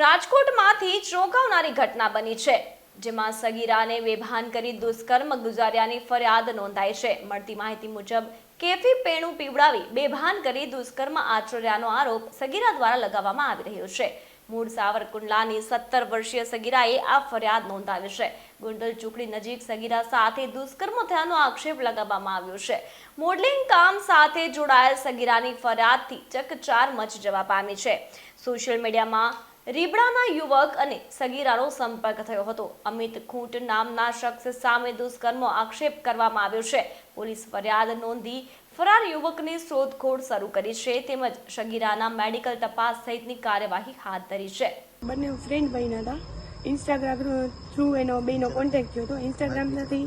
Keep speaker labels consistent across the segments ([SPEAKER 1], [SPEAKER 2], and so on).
[SPEAKER 1] રાજકોટમાંથી ચોંકાવનારી ઘટના બની છે, જેમાં સગીરાને બેભાન કરી દુષ્કર્મ ગુજાર્યાની ફરિયાદ નોંધાઈ છે. મળતી માહિતી મુજબ, કેફી પેણું પીવડાવી બેભાન કરી દુષ્કર્મ આચર્યાનો આરોપ સગીરા દ્વારા લગાવવામાં આવી રહ્યો છે. મૂળ સાવરકુંડલાની સત્તર વર્ષીય સગીરાએ આ ફરિયાદ નોંધાવી છે. ગુંડલ ચોકડી નજીક સગીરા સાથે દુષ્કર્મ થયાનો આક્ષેપ લગાવવામાં આવ્યો છે. મોડલિંગ કામ સાથે જોડાયેલ સગીરાની ફરિયાદથી ચકચાર મચ જવા પામી છે. સોશિયલ મીડિયામાં રીબડાના યુવક અને સગીરાનો સંપર્ક થયો હતો. અમિત ખૂંટ નામના શખ્સ સામે દુષ્કર્મનો આક્ષેપ કરવામાં આવ્યો છે. પોલીસ ફરિયાદ નોંધી ફરાર યુવકની શોધખોળ શરૂ કરી છે તેમજ સગીરાના મેડિકલ તપાસ સહિતની કાર્યવાહી હાથ ધરી છે.
[SPEAKER 2] બંને ફ્રેન્ડ બન્યા હતા. ઇન્સ્ટાગ્રામ થ્રુ એનો બેનો કોન્ટેક્ટ થયો હતો. ઇન્સ્ટાગ્રામથી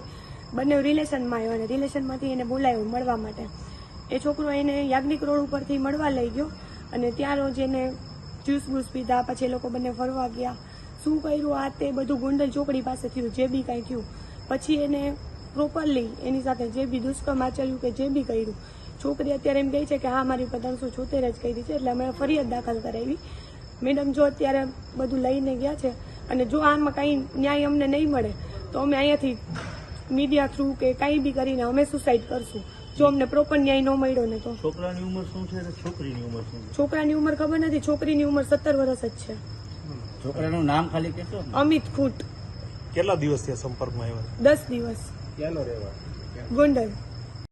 [SPEAKER 2] બંને રિલેશનમાં આવ્યો અને રિલેશનમાંથી એને બોલાવ્યો મળવા માટે. એ છોકરો એને યાજ્ઞિક રોડ ઉપરથી મળવા લઈ ગયો અને ત્યાં રોજ એને જ્યુસ બુસ પીધા, પછી એ લોકો બંને ફરવા ગયા. શું કર્યું? આ તે બધું ગુંડલ ચોકડી પાસે થયું, જે બી કાંઈ થયું. પછી એને પ્રોપરલી એની સાથે જે બી દુષ્કર્મ આચર્યું કે જે બી કર્યું, છોકરી અત્યારે એમ કહે છે કે, હા, મારી ઉપર ત્રણસો છોતેર જ કરી છે, એટલે અમે ફરિયાદ દાખલ કરાવી. મેડમ, જો અત્યારે બધું લઈને ગયા છે, અને જો આમાં કાંઈ ન્યાય અમને નહીં મળે, તો અમે અહીંયાથી મીડિયા થ્રુ કે કંઈ બી કરીને અમે સુસાઇડ કરશું. જો અમને પ્રોપર ન્યાય ન મળ્યો ને તો.
[SPEAKER 3] છોકરાની ઉંમર શું છે છોકરીની ઉંમર શું
[SPEAKER 2] છોકરાની ઉંમર ખબર નથી. છોકરીની ઉંમર સત્તર વર્ષ જ છે.
[SPEAKER 4] છોકરાનું નામ ખાલી કહેશો
[SPEAKER 2] અમિત ખૂટ.
[SPEAKER 5] કેટલા દિવસ થયા સંપર્કમાં આવ્યા?
[SPEAKER 2] દસ દિવસ.
[SPEAKER 5] ક્યાંનો રહેવા
[SPEAKER 2] ગોંડલ.